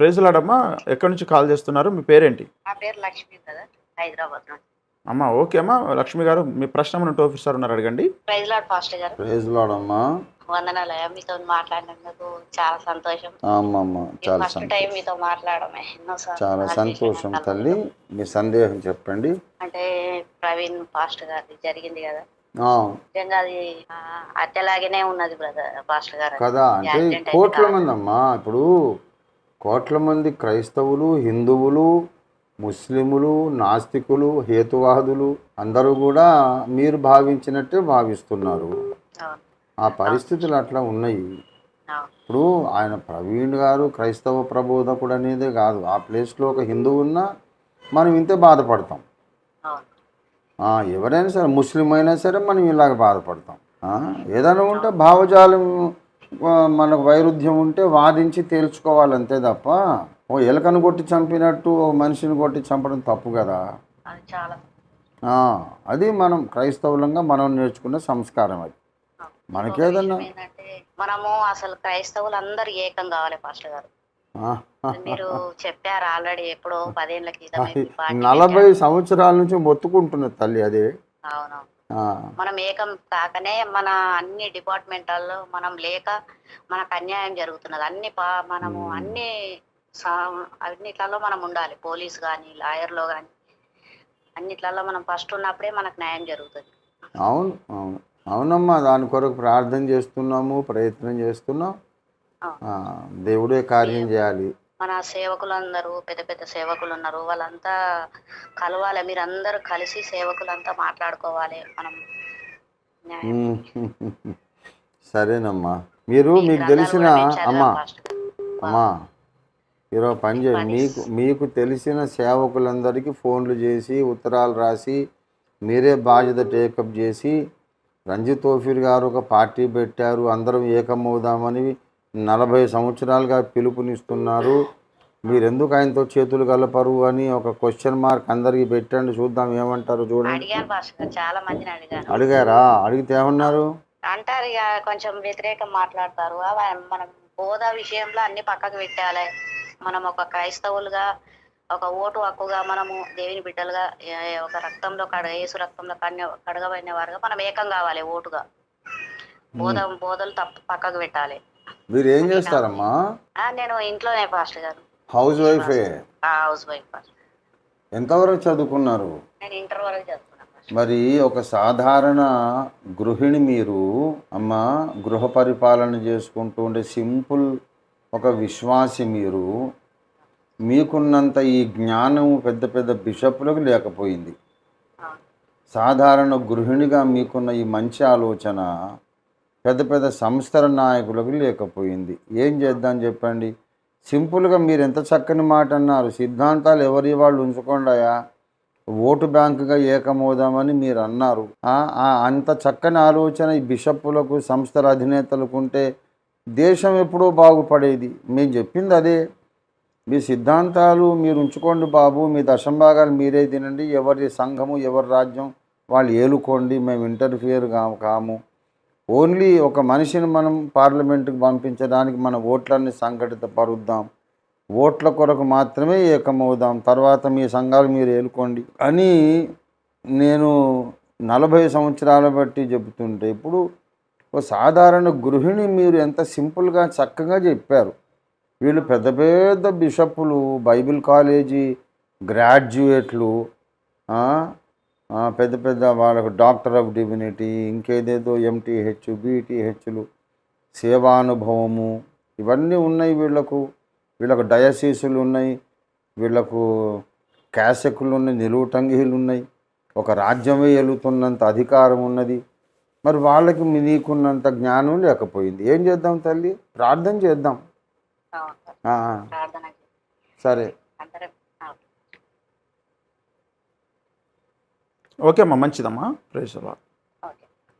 ప్రేజలాడమ్మా ఎక్కడి నుంచి కాల్ చేస్తున్నారు? మీ పేరేంటి? నా పేరు లక్ష్మి కదా హైదరాబాద్ నుండి. అమ్మా ఓకే అమ్మా. లక్ష్మి గారు మీ ప్రశ్న మన ఆఫీసర్ ఉన్నారు అడగండి. ప్రైజ్ లాడ్ పాస్టర్ గారు. ప్రైజ్ లాడమ్మా వందనాలయ మీతో మాట్లాడినందుకు చాలా సంతోషం. అమ్మమ్మ చాలా ఫస్ట్ సంతోషం. టైం మీతో మాట్లాడమే ఎన్నోసార్లు చాలా కాల్ సంతోషం చేశాను. తల్లి. మీ సందేహం చెప్పండి. అంటే ప్రవీణ్ పాస్టర్ గారిది జరిగింది కదా? ఆ, నిజంగా అది ఆ, ఉన్నది బ్రదర్ పాస్టర్ గారు. కదా అంటే యాక్సిడెంట్ అయితే కోట్ల. మంది అమ్మా. ఇప్పుడు కోట్ల మంది క్రైస్తవులు హిందువులు ముస్లిములు నాస్తికులు హేతువాదులు అందరూ కూడా మీరు భావించినట్టే భావిస్తున్నారు. ఆ పరిస్థితులు అట్లా ఉన్నాయి. ఇప్పుడు ఆయన ప్రవీణ్ గారు క్రైస్తవ ప్రబోధకుడు అనేదే కాదు. ఆ ప్లేస్లో ఒక హిందువు ఉన్నా మనం ఇంతే బాధపడతాం. ఎవరైనా సరే ముస్లిం అయినా సరే మనం ఇలాగ బాధపడతాం. ఏదైనా ఉంటే భావజాలం మనకు వైరుధ్యం ఉంటే వాదించి తేల్చుకోవాలి అంతే తప్ప ఓ ఎలకను కొట్టి చంపినట్టు ఓ మనిషిని కొట్టి చంపడం తప్పు కదా. అది చాలా ఆ, అది మనం క్రైస్తవులంగా మనం నేర్చుకున్న సంస్కారం అది. మనకేదన్నా మనము అసలు క్రైస్తవులు అందరూ ఏకం కావాలి పాస్టర్ గారు. మీరు చెప్పారు ఆల్రెడీ ఎప్పుడో క్రితం పార్టీ నలభై సంవత్సరాల నుంచి మొత్తుకుంటున్న తల్లి అదే. అవును ఆ, మనం ఏకం కాకనే మన అన్ని డిపార్ట్మెంట్లలో మనం లేక మనకు అన్యాయం జరుగుతున్నది. అన్ని పా మనము అన్ని అన్నిట్లలో మనం ఉండాలి. పోలీస్ కానీ లాయర్లో కానీ అన్నిట్లలో మనం ఫస్ట్ ఉన్నప్పుడే మనకు న్యాయం జరుగుతుంది. అవును అవును. అవునమ్మా దాని కొరకు ప్రార్థన చేస్తున్నాము ప్రయత్నం చేస్తున్నాం. దేవుడే కార్యం చేయాలి. మన సేవకులందరూ పెద్ద పెద్ద సేవకులు ఉన్నారు వాళ్ళంతా కలవాలి. మీరు అందరూ కలిసి సేవకులంతా మాట్లాడుకోవాలి. మనం. సరేనమ్మా. మీరు మీకు తెలిసిన అమ్మా. అమ్మా ఈరోజు పని చేయండి మీకు మీకు తెలిసిన సేవకులందరికీ ఫోన్లు చేసి ఉత్తరాలు రాసి మీరే బాధ్యత టేకప్ చేసి రంజిత్ తోఫీర్ గారు ఒక పార్టీ పెట్టారు. అందరం ఏకమవుదామని నలభై సంవత్సరాలుగా పిలుపునిస్తున్నారు. మీరు ఎందుకు ఆయనతో చేతులు కలపరు అని ఒక క్వశ్చన్ మార్క్ అందరికీ పెట్టండి చూద్దాం ఏమంటారు చూడండి. చాలా మందిని అడిగారా. అడిగితే ఏమన్నారు? అంటారు ఇక కొంచెం వ్యతిరేకం మాట్లాడతారు. అవ- మనం హోదా విషయంలో అన్ని పక్కకు పెట్టాలి. మనం ఒక క్రైస్తవులుగా ఒక ఓటు హక్కుగా మనము దేవుని బిడ్డలుగా ఏ- ఒక రక్తంలో కడ యేసు రక్తంలో కన్య కడగబడిన వారుగా మనం ఏకం కావాలి ఓటుగా. బోధ బోధలు తప్ప పక్కకు పెట్టాలి. మీరు ఏం చేస్తారమ్మా? నేను ఇంట్లోనే పాస్టర్ గారు. హౌస్ వైఫే? హౌస్ వైఫ్ ఎంతవరకు చదువుకున్నారు? నేను ఇంటర్ వరకు చదువుకున్నాను. మరి ఒక సాధారణ గృహిణి మీరు అమ్మ గృహ పరిపాలన చేసుకుంటూ ఉండే సింపుల్ ఒక విశ్వాసి మీరు మీకున్నంత ఈ జ్ఞానం పెద్ద పెద్ద బిషప్లకు లేకపోయింది. సాధారణ గృహిణిగా మీకున్న ఈ మంచి ఆలోచన పెద్ద పెద్ద సంస్థల నాయకులకు లేకపోయింది. ఏం చేద్దాం చెప్పండి? సింపుల్గా మీరు ఎంత చక్కని మాట అన్నారు. సిద్ధాంతాలు ఎవరి వాళ్ళు ఉంచుకోండాయా? ఓటు బ్యాంకుగా ఏకమవుదామని మీరు అన్నారు. అంత చక్కని ఆలోచన ఈ బిషప్పులకు సంస్థల అధినేతలకు ఉంటే దేశం ఎప్పుడో బాగుపడేది. మేము చెప్పింది అదే. మీ సిద్ధాంతాలు మీరు ఉంచుకోండి బాబు. మీ దశంభాగాలు మీరే తినండి. ఎవరి సంఘము ఎవరి రాజ్యం వాళ్ళు ఏలుకోండి. మేము ఇంటర్ఫియర్ కాము. ఓన్లీ ఒక మనిషిని మనం పార్లమెంటుకు పంపించడానికి మన ఓట్లన్నీ సంఘటిత పరుద్దాం. ఓట్ల కొరకు మాత్రమే ఏకమవుదాం. తర్వాత మీ సంఘాలు మీరు ఏలుకోండి అని నేను నలభై సంవత్సరాల బట్టి చెబుతుంటే ఇప్పుడు ఒక సాధారణ గృహిణి మీరు ఎంత సింపుల్గా చక్కగా చెప్పారు. వీళ్ళు పెద్ద పెద్ద బిషప్పులు బైబిల్ కాలేజీ గ్రాడ్యుయేట్లు పెద్ద పెద్ద వాళ్ళకు డాక్టర్ ఆఫ్ డివినిటీ ఇంకేదేదో ఎంటీహెచ్ బీటీహెచ్లు సేవానుభవము ఇవన్నీ ఉన్నాయి వీళ్ళకు. వీళ్ళకు డయసీసులు ఉన్నాయి వీళ్ళకు క్యాసెక్కులు ఉన్నాయి నిలువు టంగిలు ఉన్నాయి. ఒక రాజ్యమే ఏలుతున్నంత అధికారం ఉన్నది. మరి వాళ్ళకి నీకున్నంత జ్ఞానం లేకపోయింది. ఏం చేద్దాం తల్లి? ప్రార్థన చేద్దాం. సరే అందరం ఆ. ఓకే అమ్మా మంచిదమ్మా. ప్రేజ్